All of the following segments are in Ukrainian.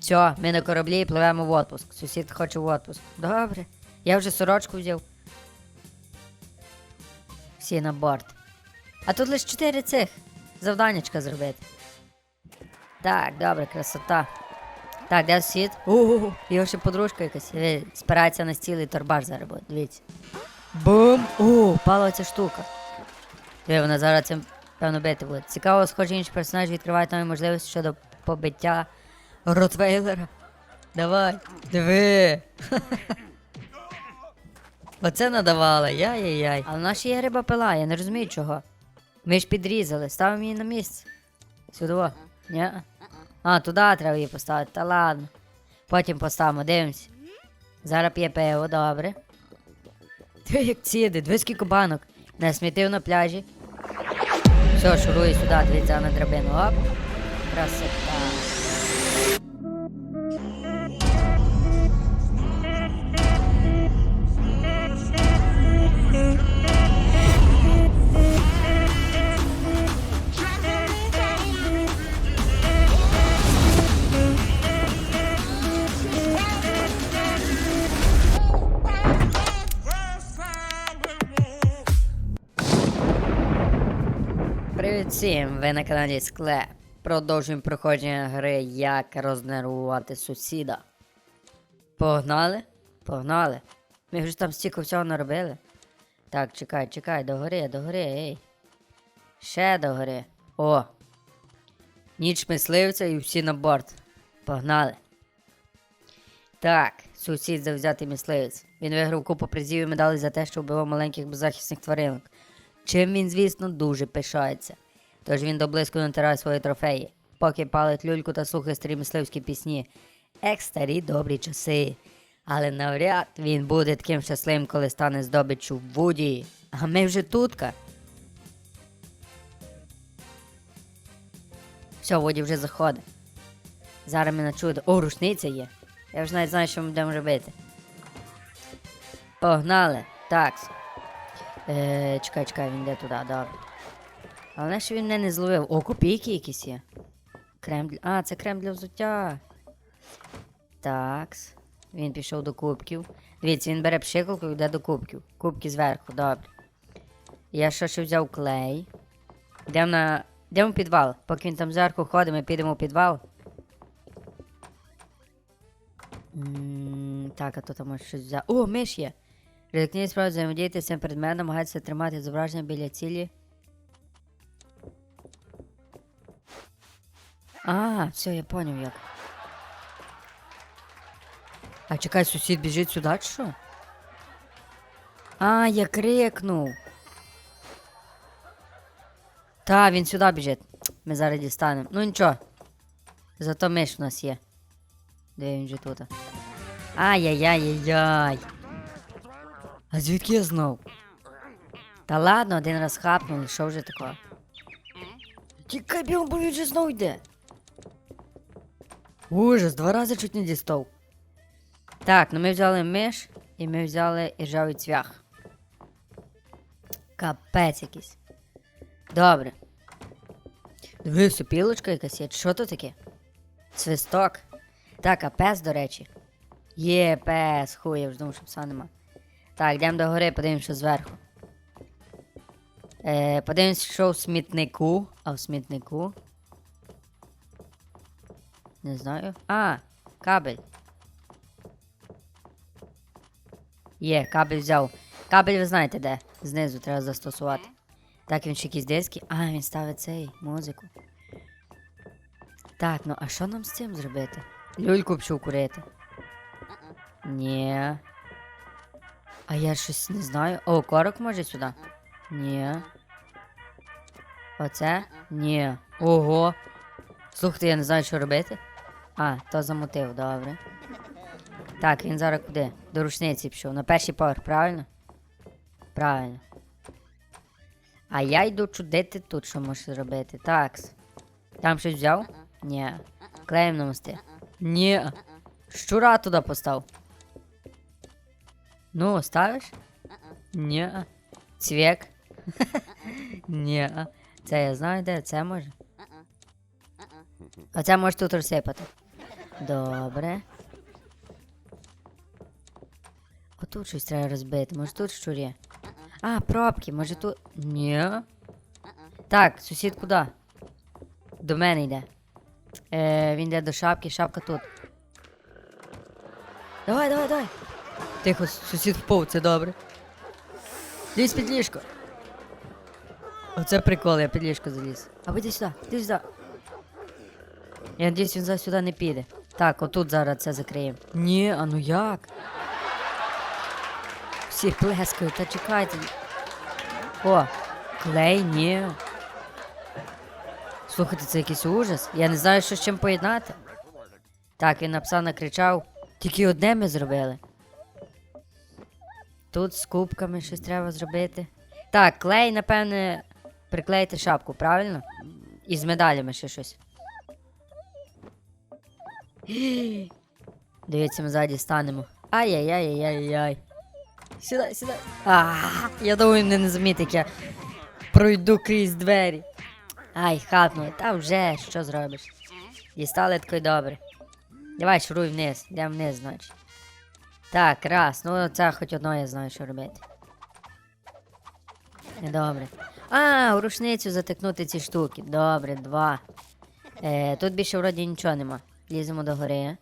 Все, ми на кораблі і пливемо в отпуск. Сусід хоче в отпуск. Добре. Я вже сорочку взяв. Всі на борт. А тут лише чотири цих. Завданнячка зробити. Так, добре, красота. Так, де сусід? Ого, його ще подружка якась. Ви, Спирається на стіл і торбаш зараз. Дивіться. Бум! О, пала ця штука. Диви, вона зараз цим певно бити буде. Цікаво, схоже, інші персонажі відкривають нові можливості щодо побиття Ротвейлера. Давай, диви. Оце надавала, яй-яй-яй. Але в нас ще є риба пила, я не розумію чого. Ми ж підрізали, ставимо її на місце. Сюди. Ні? А, туди треба її поставити, та ладно. Потім поставимо, дивимось. Зараз п'є пиво, добре. Ти як ціди, дві скільки банок. Не смітив на пляжі. Все, шурує сюди, дивіться на драбину. Оп. Красота. Ви на каналі Склеп. Продовжуємо проходження гри Як рознервувати сусіда. Погнали? Погнали. Ми вже там стільки всього наробили. Так, чекай, чекай, догори, догори, ей. Ще догори. О. Ніч мисливця і всі на борт. Погнали. Так, сусід завзятий мисливець. Він виграв купу призів і медалей за те, що вбивав маленьких беззахисних тваринок. Чим він, звісно, дуже пишається. Тож він доблизку натирає свої трофеї, поки палить люльку та слухає старі мисливські пісні. Ех, старі добрі часи. Але навряд він буде таким щасливим, коли стане здобиччю в Вуді. А ми вже тутка. Все, Вуді вже заходить. Зараз ми начуємо. О, рушниця є. Я вже навіть знаю, що ми будемо робити. Погнали. Такс. Е, чекай, чекай, він йде туди, добре. Але що він мене не зловив. О, копійки якісь є. Крем для. А, це крем для взуття. Такс. Він пішов до кубків. Дивіться, він бере пшикалку і йде до кубків. Кубки зверху, добре. Я що ще взяв клей. Йдемо на. Йдемо в підвал. Поки він там зверху ходить, ми підемо в підвал. Так, а то там щось взяти. О, миш є. Ризикні справді взаємодіяти з цим предметом, намагайтеся тримати зображення біля цілі. А, все, я поняв як. А чекай, сусід біжить сюди, чи що? А, я крикнув. Та, він сюди біжить. Ми зараз дістанемо. Ну нічого. Зато миш в нас є. Де він же тут? Ай-яй-яй-яй-яй. А звідки я знав? Та ладно, один раз хапнули, що вже такого? Тікай бігом, бо він же знов йде. Ужас, два рази чуть не дістав. Так, ну ми взяли миш і ми взяли іржавий цвях. Капець якийсь. Добре. Дивись, пілочка якась є. Що то таке? Свисток. Так, а пес, до речі. Є пес, хуй, я вже думав, що пса нема. Так, йдемо до гори, подивимося зверху. Е, подивимося, що в смітнику. А в смітнику. Не знаю. А, кабель. Є, кабель взяв. Кабель ви знаєте де. Знизу треба застосувати. Так, він ще якісь диски. А, він ставить цей музику. Так, ну а що нам з цим зробити? Люльку пішов курити. Ні. А я щось не знаю. О, корок може сюди? Ні. Оце? Ні. Ого. Слухайте, я не знаю, що робити. А, то замотив, добре. Так, він зараз куди? До рушниці пішов. На перший поверх, правильно? Правильно. А я йду чудити тут, що можеш зробити. Такс. Там щось взяв? Ні. Клеєм намасти. Ні. Щура туди постав. Ну, ставиш? Ні. Цвік. Ні. Це я знаю, де це може. А це може тут розсипати. Добре. Отут щось треба розбити. Може тут щур є? А, пробки, може тут. Ні. Так, сусід куди? До мене йде. Е, він йде до шапки, шапка тут. Давай, давай, давай. Тихо, сусід впав, це добре. Лізь під ліжко. Оце прикол, я під ліжко заліз. А іди сюди, іди сюди. Я надіюсь, він зараз сюди не піде. Так, отут зараз це закриємо. Ні, а ну як? Всі плескають, та чекайте. О, клей, ні. Слухайте, це якийсь ужас. Я не знаю, що з чим поєднати. Так, він написав, накричав. Тільки одне ми зробили. Тут з кубками щось треба зробити. Так, клей, напевне, приклеїти шапку, правильно? І з медалями ще щось. Дивіться, ми ззаді станемо. Ай-яй-яй-яй-яй. Сідай, сідай. А, я думаю, не, замітить, як я пройду крізь двері. Ай, хапнули, та вже, що зробиш? Дістали такий добре. Давай шуруй вниз, йдемо вниз, значить. Так, раз, ну це хоч одно я знаю, що робити. Недобре. А, у рушницю затикнути ці штуки. Добре, два. Е, тут більше вроді нічого нема. Ліземо до гори.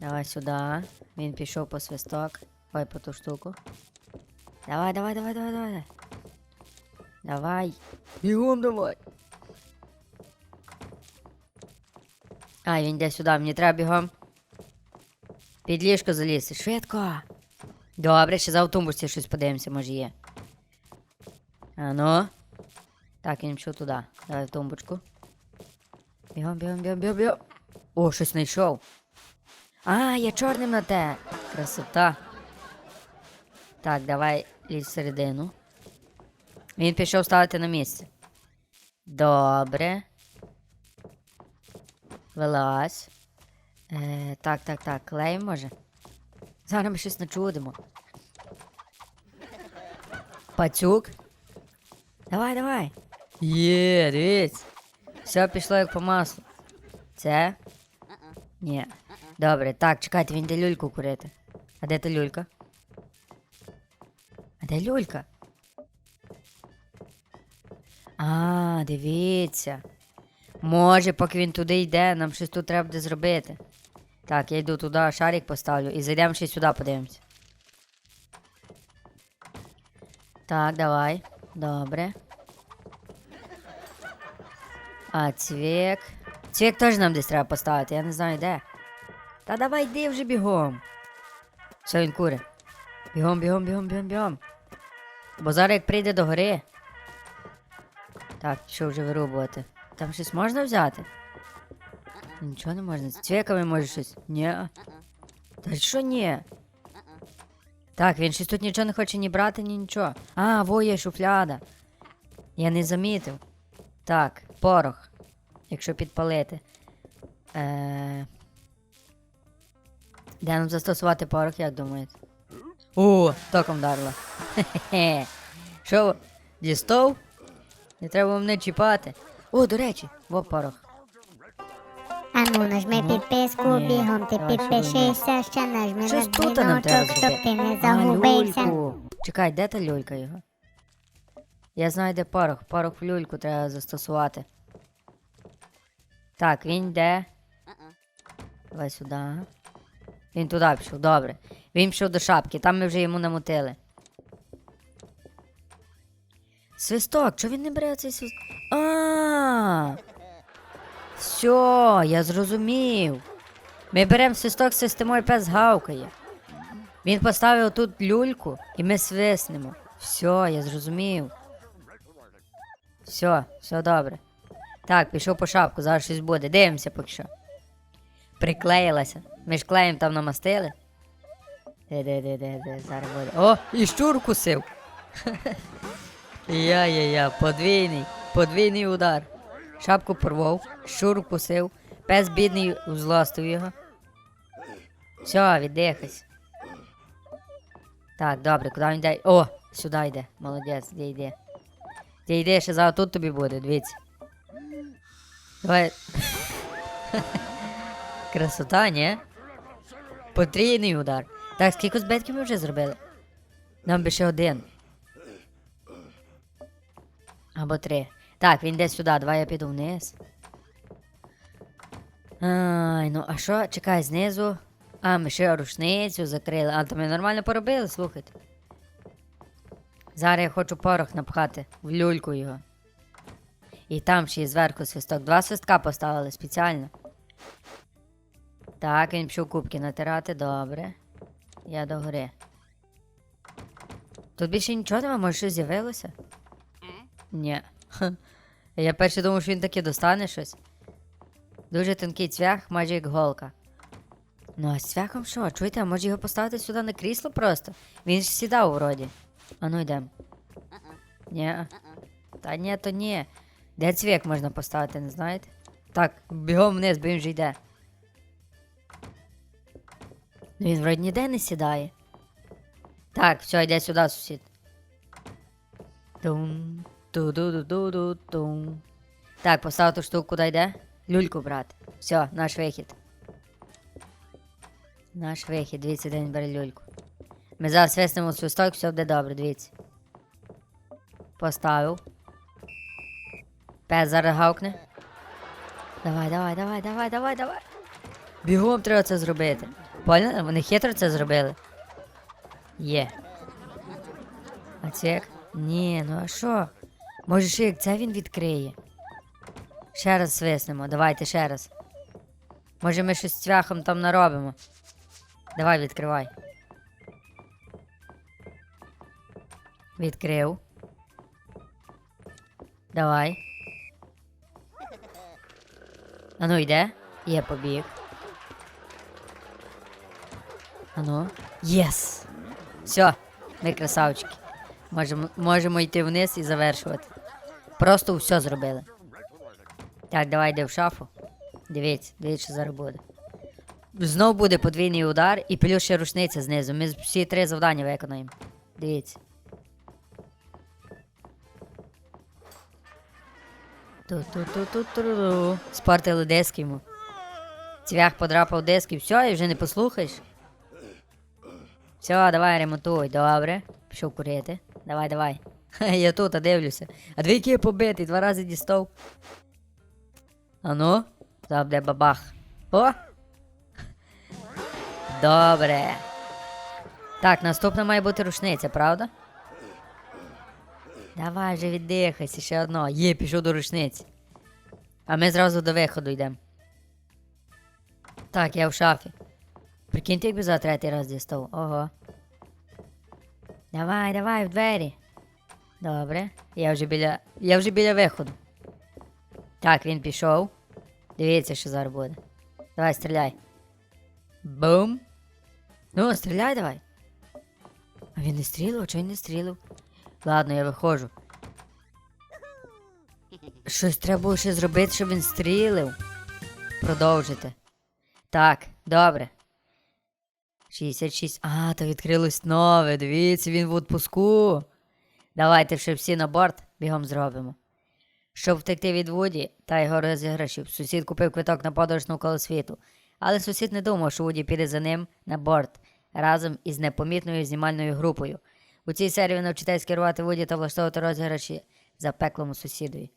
Давай сюди. Він пішов по свисток. Ой, по ту штуку. Давай, давай, давай, давай, давай. Давай. Бігом давай. А, він йде сюди, мені треба бігом. Під ліжко залізти. Швидко. Добре, ще за автобусі щось подивимося, може є. А ну. Так, він пішов туди. Давай в тумбочку. Бігом, бігом, бігом, бігом, бігом. О, щось знайшов. А, я чорним на те. Красота. Так, давай лізь всередину. Він пішов ставити на місце. Добре. Вилазь. Е, так, так, так, клей може. Зараз ми щось начудимо. Пацюк. Давай, давай. Є, дивіться. Все пішло як по маслу. Це? Ні. Добре, так, чекайте, він де люльку курити. А де та люлька? А де люлька? А, дивіться. Може, поки він туди йде, нам щось тут треба буде зробити. Так, я йду туди, шарик поставлю і зайдемо ще сюди подивимося. Так, давай. Добре. А, цвік. Цвік теж нам десь треба поставити, я не знаю де. Та давай йди вже бігом. Все, він куре. Бігом, бігом, бігом, бігом, бігом. Бо зараз як прийде до гори. Так, що вже вирубувати? Там щось можна взяти? Нічого не можна. З цвіками може щось. Ні. Та що ні? Так, він щось тут нічого не хоче ні брати, ні нічого. А, во є шуфляда. Я не замітив. Так, порох. Якщо підпалити. Е... Де нам застосувати порох, як думаєте? О, током вдарила. Хе-хе. Що, дістов? Не треба мене чіпати. О, до речі, во порох. Нажми Ну, підписку, ні, бігом ти давай, підпишешся, ще нажми на Щось тут нам треба дзвіночок, щоб зробити. ти не А, загубився. люльку. Чекай, де та люлька його? Я знаю, де порох. Порох в люльку треба застосувати. Так, він йде. Давай сюди. Він туди пішов, добре. Він пішов до шапки, там ми вже йому намутили. Свисток, чого він не бере цей свисток? А. Все, я зрозумів. Ми беремо свисток, свистимо і пес гавкає. Він поставив тут люльку і ми свиснемо. Все, я зрозумів. Все, все добре. Так, пішов по шапку, зараз щось буде. Дивимося поки що. Приклеїлася. Ми ж клеєм там намастили. Де, де, де, де, де, зараз буде. О, і щур кусив. Я-я-я, подвійний, подвійний удар. Шапку порвав, щур кусив, пес бідний узлостив його. Все, віддихайся. Так, добре, куди він йде? О, сюди йде. Молодець, де йде. Ти йдеш, ще зараз тут тобі буде, дивіться. Давай. Красота, ні? Потрійний удар. Так, скільки збитків ми вже зробили? Нам би ще один. Або три. Так, він йде сюди, давай я піду вниз. Ай, ну а що? Чекай, знизу. А, ми ще рушницю закрили. А, то ми нормально поробили, слухайте. Зараз я хочу порох напхати в люльку його. І там ще й зверху свисток. Два свистка поставили спеціально. Так, він пішов кубки натирати, добре. Я до гори. Тут більше нічого нема, може щось з'явилося? Ні. Я перше думав, що він таки достане щось. Дуже тонкий цвях, майже як голка. Ну а з цвяхом що? Чуєте, а може його поставити сюди на крісло просто? Він ж сідав вроді. А ну йдем. Ні. Та ні, то ні. Де цвяк можна поставити, не знаєте? Так, бігом вниз, бо він вже йде. Ну він вроді ніде не сідає. Так, все, йде сюди, сусід. Тум, ту-ду-ду-ду-ду-тум. Так, постав ту штуку, куди йде? Люльку брати. Все, наш вихід. Наш вихід, дивіться, де він бере люльку. Ми зараз свиснемо свисток, все буде добре, дивіться. Поставив. Пес зараз гавкне. Давай, давай, давай, давай, давай, давай. Бігом треба це зробити. Поняли? Вони хитро це зробили. Є. А це як? Ні, ну а що? Може ще як це він відкриє? Ще раз свиснемо, давайте ще раз. Може ми щось цвяхом там наробимо. Давай, відкривай. Відкрив. Давай. Ану, йде? Є побіг. Ану. Єс! Все, ми красавчики. Можемо, можемо йти вниз і завершувати. Просто все зробили. Так, давай йди в шафу. Дивіться, дивіться, що зараз буде. Знов буде подвійний удар і плюс ще рушниця знизу. Ми всі три завдання виконаємо. Дивіться. Ту-ту-ту-ту-ту-ту. Спортили йому. Цвях подрапав диск і все, і вже не послухаєш. Все, давай ремонтуй, добре. Пішов курити. Давай, давай. Ха, Я тут, а дивлюся. А дві які побитий, два рази дістав. Ану, там де бабах. О! Добре. Так, наступна має бути рушниця, правда? Давай вже віддихайся, ще одно. Є, пішов до рушниці. А ми зразу до виходу йдемо. Так, я в шафі. Прикиньте, якби за третій раз дістав. Ого. Давай, давай, в двері. Добре. Я вже біля. Я вже біля виходу. Так, він пішов. Дивіться, що зараз буде. Давай, стріляй. Бум. Ну, стріляй давай. А він не стрілив, чого він не стрілив? Ладно, я виходжу. Щось треба було ще зробити, щоб він стрілив. Продовжити. Так, добре. 66. А, то відкрилось нове. Дивіться, він в відпуску. Давайте ще всі на борт бігом зробимо. Щоб втекти від Вуді та його розіграшів, сусід купив квиток на подорож навколо світу. Але сусід не думав, що Вуді піде за ним на борт разом із непомітною знімальною групою. У цій серії ви навчитесь керувати Вуді та влаштовувати розіграші за пеклому сусідові.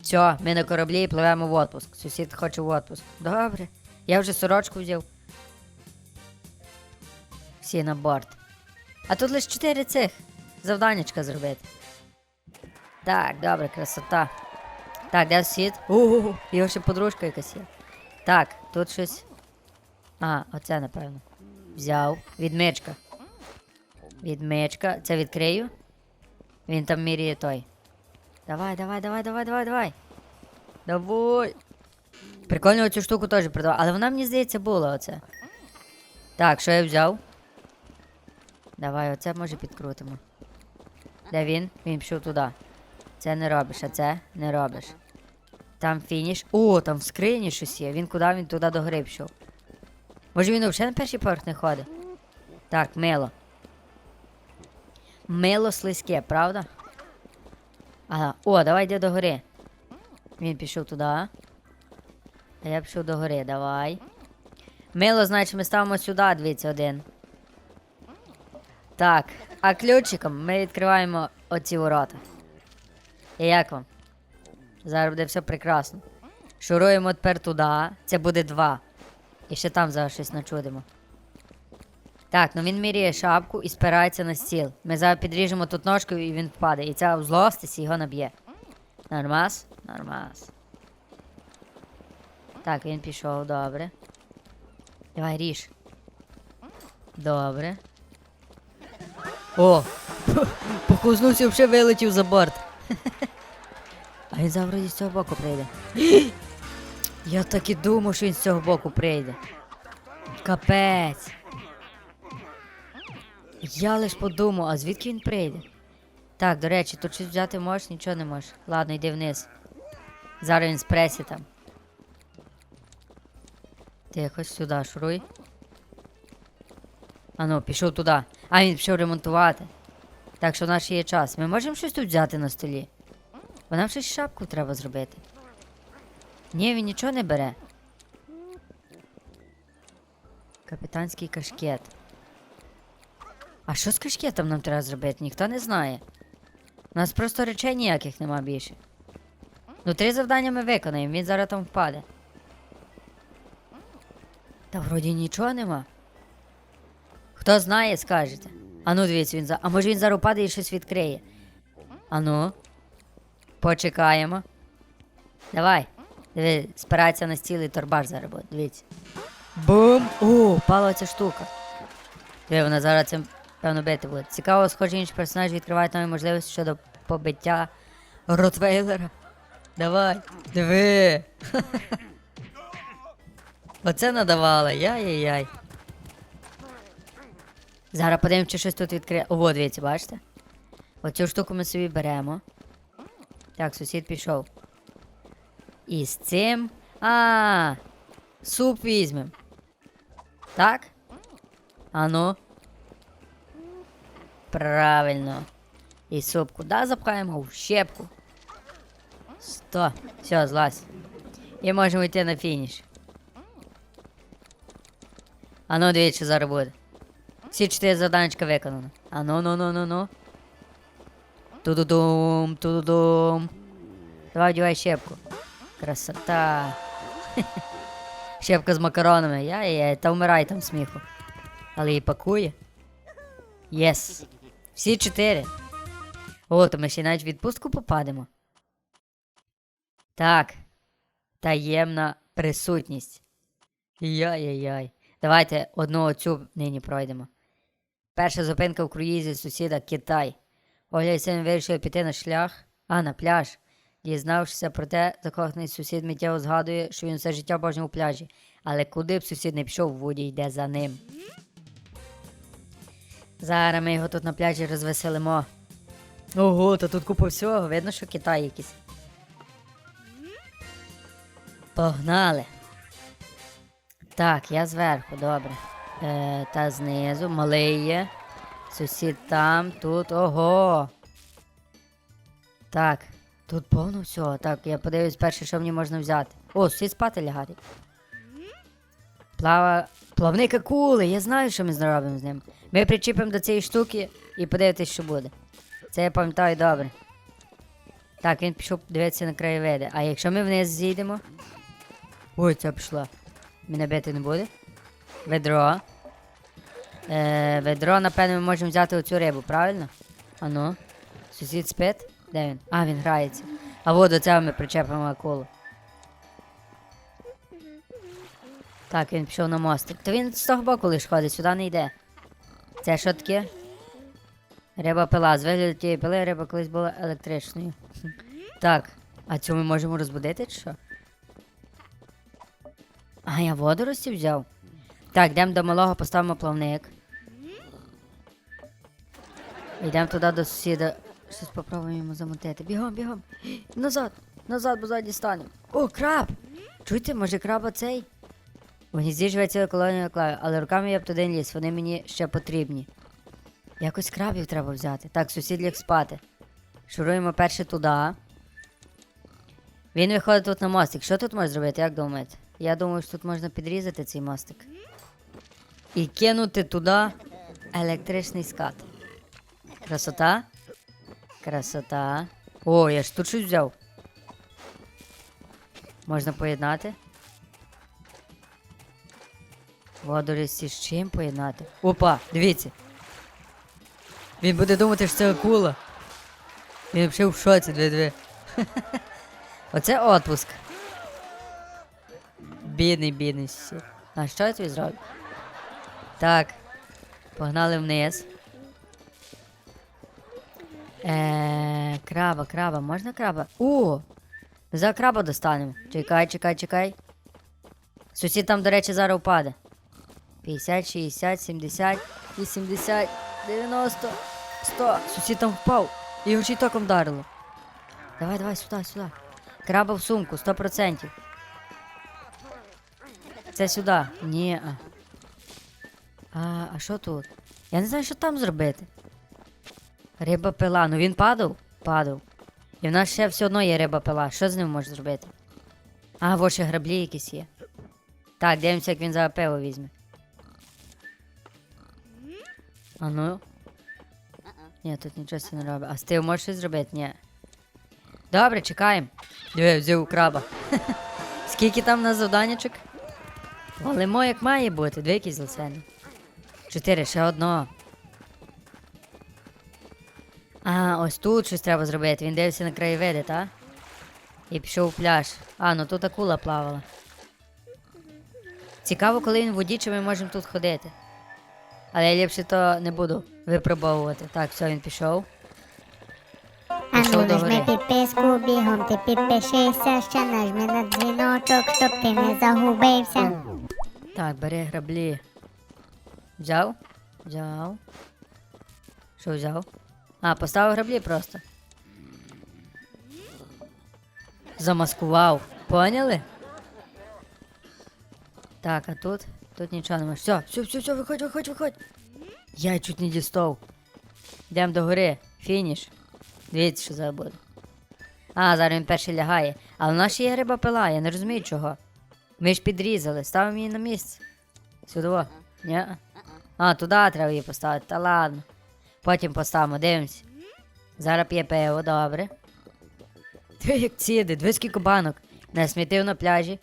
Все, ми на кораблі і пливемо в отпуск. Сусід хоче в отпуск. Добре. Я вже сорочку взяв. Всі на борт. А тут лише чотири цих завданнячка зробити. Так, добре, красота. Так, де сусід? Ого, його ще подружка якась є. Так, тут щось. А, оце, напевно. Взяв. Відмичка. Відмичка. Це відкрию. Він там міряє той. Давай, давай, давай, давай, давай, давай. Давай. Прикольно цю штуку теж продавав, але вона мені здається була оце. Так, що я взяв? Давай, оце може підкрутимо. Де він? Він пішов туди. Це не робиш, а це не робиш. Там фініш. О, там в скрині щось є. Він куди він туди до гри пішов. Може він взагалі на перший поверх не ходить? Так, мило. Мило слизьке, правда? Ага. О, давай йди до гори. Він пішов туди. А я пішов до гори, давай. Мило, значить, ми ставимо сюди, дивіться, один. Так, а ключиком ми відкриваємо оці ворота. І як вам? Зараз буде все прекрасно. Шуруємо тепер туди. Це буде два. І ще там зараз щось начудимо. Так, ну він міряє шапку і спирається на стіл. Ми зараз підріжемо тут ножку і він впаде. І ця злостись його наб'є. Нормас? Нормас. Так, він пішов, добре. Давай ріж. Добре. О! Покузнувся, взагалі вилетів за борт. А він завтра з цього боку прийде. Я так і думав, що він з цього боку прийде. Капець. Я лиш подумав, а звідки він прийде? Так, до речі, тут щось взяти можеш, нічого не можеш. Ладно, йди вниз. Зараз він спресі там. Тихо, сюди шуруй. Ану, пішов туди. А, він пішов ремонтувати. Так що в нас ще є час. Ми можемо щось тут взяти на столі? Бо нам щось шапку треба зробити. Ні, він нічого не бере. Капітанський кашкет. А що з кашкетом нам треба зробити? Ніхто не знає. У нас просто речей ніяких нема більше. Ну, три завдання ми виконаємо, він зараз там впаде. Та вроді нічого нема. Хто знає, скажете. Ану, дивіться, він за. А може він зараз впаде і щось відкриє. Ану. Почекаємо. Давай. Диви, спирається на стіл і торбаш зараз. Дивіться. Бум! О, впала ця штука. Диви, вона зараз цим певно бити буде. Цікаво, схоже, інші персонажі відкривають нові можливості щодо побиття Ротвейлера. Давай. Диви. Оце надавала. Яй-яй-яй. Зараз подивимося, чи щось тут відкриє. О, дивіться, бачите? Оцю штуку ми собі беремо. Так, сусід пішов. І з цим. А, суп візьмем. Так? Ану. Правильно. І суп куди запхаємо? В щепку. Сто. Все, злазь. І можемо йти на фініш. Ану, дивіться, що зараз буде. Всі чотири заданчика виконано. Ану, ну, ну, ну, ну. Ту-ду-дум, ту-ду-дум. Давай одягай щепку. Красота. Щепка з макаронами. Яй-яй, та вмирай там сміху. Але її пакує. Єс. Всі чотири. О, то ми ще навіть відпустку попадемо. Так. Таємна присутність. Яй-яй-яй. Давайте одну оцю нині пройдемо. Перша зупинка в круїзі сусіда Китай. Оля і син вирішили піти на шлях, а на пляж. Дізнавшися про те, закоханий сусід миттєво згадує, що він все життя божив у пляжі. Але куди б сусід не пішов, Вуді йде за ним. Зараз ми його тут на пляжі розвеселимо. Ого, та тут купа всього, видно, що Китай якийсь. Погнали. Так, я зверху, добре. Е, та знизу, малий є. Сусід там, тут. Ого. Так, тут повно всього. Так, я подивлюсь перше, що мені можна взяти. О, сусід спати лягати. Плава. Плавник акули, я знаю, що ми зробимо з ним. Ми причіпимо до цієї штуки і подивитись, що буде. Це я пам'ятаю добре. Так, він пішов дивитися на краєвиди. А якщо ми вниз зійдемо. Ой, ця пішла. Мене бити не буде. Ведро. Е, ведро, напевно, ми можемо взяти оцю рибу, правильно? Ану. Сусід спить? Де він? А, він грається. А от до цього ми причепимо акулу. Так, він пішов на мостик. То він з того боку лиш ходить, сюди не йде. Це що таке? Риба пила. З вигляду тієї пили риба колись була електричною. Так, а цю ми можемо розбудити чи що? А, я водорості взяв. Так, йдемо до малого, поставимо плавник. Йдемо туди до сусіда. Щось попробуємо йому замутити. Бігом, бігом. Назад, назад, бо ззаді станемо. О, краб! Чуєте, може краба цей? У гнізді живе ціла колонія клаю, але руками я б туди не ліз, вони мені ще потрібні. Якось крабів треба взяти. Так, сусід ліг спати. Шуруємо перше туди. Він виходить тут на мостик. Що тут може зробити, як думаєте? Я думаю, що тут можна підрізати цей мостик. І кинути туди електричний скат. Красота. Красота. О, я ж тут щось взяв. Можна поєднати. Водорості з чим поєднати? Опа, дивіться. Він буде думати, що це акула. Він взагалі в шоці, дві-дві. Оце отпуск. Бідний, бідний. А що я тобі зроблю? Так. Погнали вниз. Е, краба, краба, можна краба? О! За краба достанемо. Чекай, чекай, чекай. Сусід там, до речі, зараз впаде. 50, 60, 70, 80, 90, 100. Сусід там впав. Його й током вдарило. Давай, давай, сюди, сюди. Краба в сумку, 100%. Це сюди. Ні. А. А, що тут? Я не знаю, що там зробити. Риба пила. Ну він падав? Падав. І в нас ще все одно є риба пила. Що з ним можна зробити? А, во ще граблі якісь є. Так, дивимося, як він за пиво візьме. А ну. Ні, тут нічого це не робить. А з тим можеш щось зробити? Ні. Добре, чекаємо. Диви, взяв краба. Скільки там на завданнячок? Валимо як має бути, дві якісь. Чотири, ще одно. А, ось тут щось треба зробити. Він дивився на краєвиди, та? І пішов у пляж. А, ну тут акула плавала. Цікаво, коли він в воді, чи ми можемо тут ходити. Але я ліпше то не буду випробовувати. Так, все, він пішов. Пішов до нажми підписку, бігом ти підпишися, ще нажми на дзвіночок, щоб ти не загубився. Так, бери граблі. Взяв? Взяв. Що взяв? А, поставив граблі просто. Замаскував. Поняли? Так, а тут? Тут нічого немає. Все, все, все, все, виходь, виходь, виходь. Я чуть не дістав. Йдемо до гори. Фініш. Дивіться, що зараз буде. А, зараз він перший лягає. Але в нас ще є риба пила, я не розумію чого. Ми ж підрізали, ставимо її на місце. Сюди. Ні? А, туди треба її поставити. Та ладно. Потім поставимо, дивимось. Зараз п'є пиво, добре. Диви, як ціди, диви скільки банок. Насмітив на пляжі.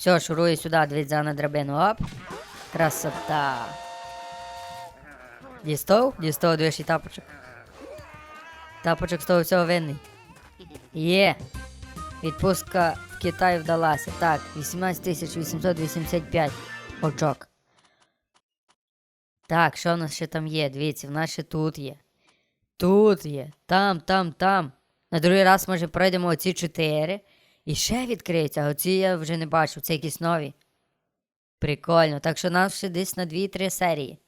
Все, шурує сюди, дивіться на драбину. Оп. Красота. Дістов? Дістов, дивиш і тапочок. Тапочок з того всього винний. Є. Відпустка в Китай вдалася. Так, 18 885 очок. Так, що в нас ще там є? Дивіться, в нас ще тут є. Тут є. Там, там, там. На другий раз, може, пройдемо оці чотири. І ще відкриються, а оці я вже не бачу, це якісь нові. Прикольно. Так що нас ще десь на 2-3 серії.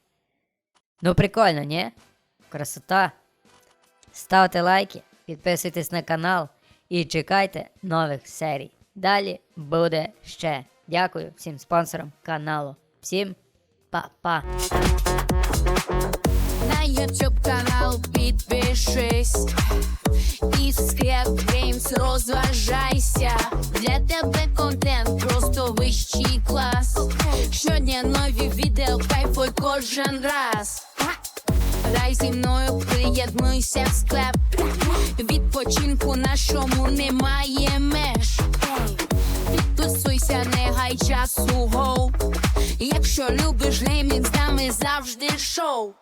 Ну, прикольно, ні? Красота. Ставте лайки, підписуйтесь на канал і чекайте нових серій. Далі буде ще. Дякую всім спонсорам каналу. Всім па-па. На YouTube канал підпишись і Scrap Games розважайся. Для тебе контент просто вищий клас. Щодня нові відео, кайфуй кожен раз. Грай зі мною, приєднуйся в склеп. Відпочинку нашому немає меж. Підписуйся, не гай часу гоу. Якщо любиш геймінг, з нами завжди шоу.